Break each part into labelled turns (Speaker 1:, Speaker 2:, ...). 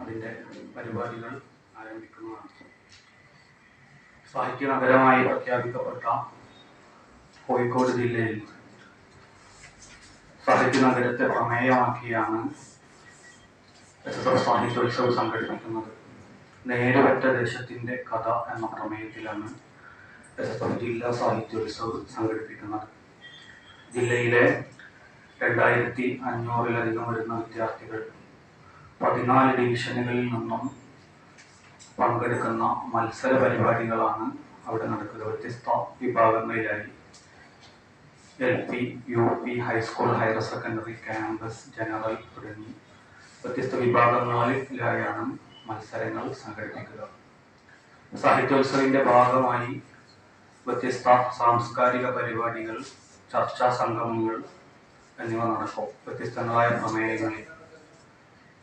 Speaker 1: അതിന്റെ പരിപാടികൾ ആരംഭിക്കുന്നതാണ്. സാഹിത്യ നഗരമായി പ്രഖ്യാപിക്കപ്പെട്ട കോഴിക്കോട് ജില്ലയിൽ സാഹിത്യ നഗരത്തെ പ്രമേയമാക്കിയാണ് എസ് എസ് എഫ് സാഹിത്യോത്സവം സംഘടിപ്പിക്കുന്നത്. നേരിട്ട ദേശത്തിന്റെ കഥ എന്ന പ്രമേയത്തിലാണ് എസ് എസ് എഫ് ജില്ലാ സാഹിത്യോത്സവം സംഘടിപ്പിക്കുന്നത്. ജില്ലയിലെ രണ്ടായിരത്തി അഞ്ഞൂറിലധികം വരുന്ന വിദ്യാർത്ഥികൾ പതിനാല് ഡിവിഷനുകളിൽ നിന്നും പങ്കെടുക്കുന്ന മത്സര പരിപാടികളാണ് അവിടെ നടക്കുന്നത്. വ്യത്യസ്ത വിഭാഗങ്ങളിലായി. L P U P high school higher secondary campus general തുടങ്ങി വ്യത്യസ്ത വിഭാഗങ്ങളിലായാണ് മത്സരങ്ങൾ സംഘടിപ്പിക്കുക. സാഹിത്യോത്സവിന്റെ ഭാഗമായി വ്യത്യസ്ത സാംസ്കാരിക പരിപാടികൾ ചർച്ചാ സംഗമങ്ങൾ എന്നിവ നടക്കും. വ്യത്യസ്തങ്ങളായ പ്രമേയങ്ങളിൽ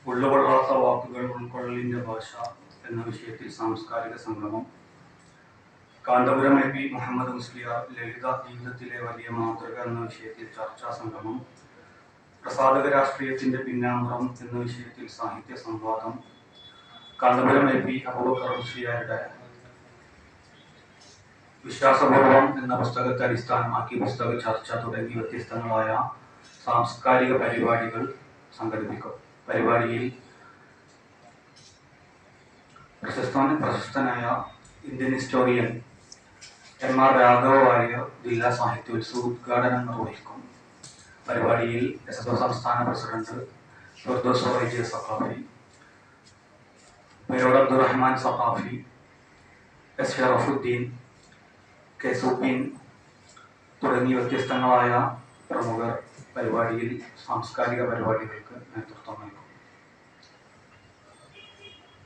Speaker 1: ഉള്ളുകൊള്ളാത്ത വാക്കുകൾ ഉൾക്കൊള്ളലിന്റെ ഭാഷ എന്ന വിഷയത്തിൽ സാംസ്കാരിക സംഗമം. കാന്തപുരം എ പി മുഹമ്മദ് മുസ്ലിയാർ ലളിത ജീവിതത്തിലെ വലിയ മാതൃക എന്ന വിഷയത്തിൽ ചർച്ചാ സംഗമം. പ്രസാദക രാഷ്ട്രീയത്തിന്റെ പിന്നാമ്പുറം എന്ന വിഷയത്തിൽ സാഹിത്യ സംവാദം. കാന്തപുരം എ പി അബൂബക്കർ മുസ്ലിയാരുടെ വിശ്വാസപൂർവം എന്ന പുസ്തകത്തെ അടിസ്ഥാനമാക്കി പുസ്തക ചർച്ച തുടങ്ങി വ്യത്യസ്തങ്ങളായ സാംസ്കാരിക പരിപാടികൾ സംഘടിപ്പിക്കും. പരിപാടിയിൽ പ്രശസ്ത പ്രശസ്തനായ Indian historian M R Raghava Varier ജില്ലാ സാഹിത്യോത്സവ ഉദ്ഘാടനം നിർവഹിക്കും പരിപാടിയിൽ എസ് എസ് ഒ സംസ്ഥാന president Firdous Vaidya Saqafi Perod Abdurahman Saqafi S Sharafuddin K Subeen തുടങ്ങി വ്യത്യസ്തങ്ങളായ പ്രമുഖർ പരിപാടിയിൽ സാംസ്കാരിക പരിപാടികൾക്ക് നേതൃത്വം നൽകും